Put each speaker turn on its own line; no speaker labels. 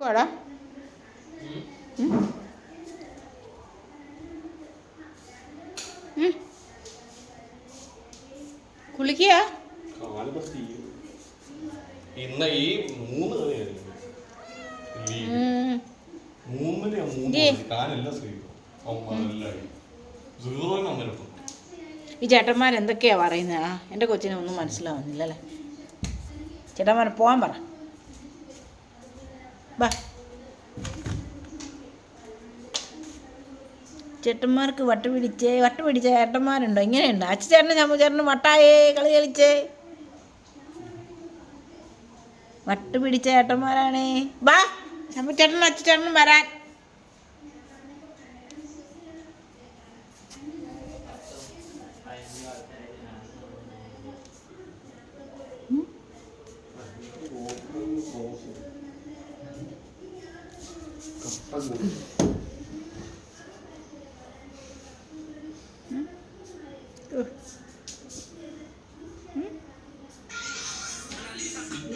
വാടാ കുളിക്കുക.
ഇന്ന് ഈ മൂന്ന്. മൂന്നിന് മൂന്ന്
ഈ എന്തൊക്കെയാ പറയുന്നത് ആ എന്റെ കൊച്ചിനെ ഒന്നും മനസ്സിലാവുന്നില്ല അല്ലേ ചേട്ടന്മാരെ പോകാൻ പറ. ബാ. ചേട്ടന്മാർക്ക് വട്ട് പിടിച്ചേ വട്ട് പിടിച്ച ചേട്ടന്മാരുണ്ടോ? ഇങ്ങനെയുണ്ട്? അച്ഛച്ചേട്ടനും ചമ്മച്ചേട്ടനും വട്ടായേ കളി കളിച്ചേ. വട്ട് പിടിച്ച ചേട്ടന്മാരാണേ. ബാ ചമ്മച്ചേട്ടനും അച്ഛച്ചേട്ടനും വരാൻ. Hadi bakalım. Hı?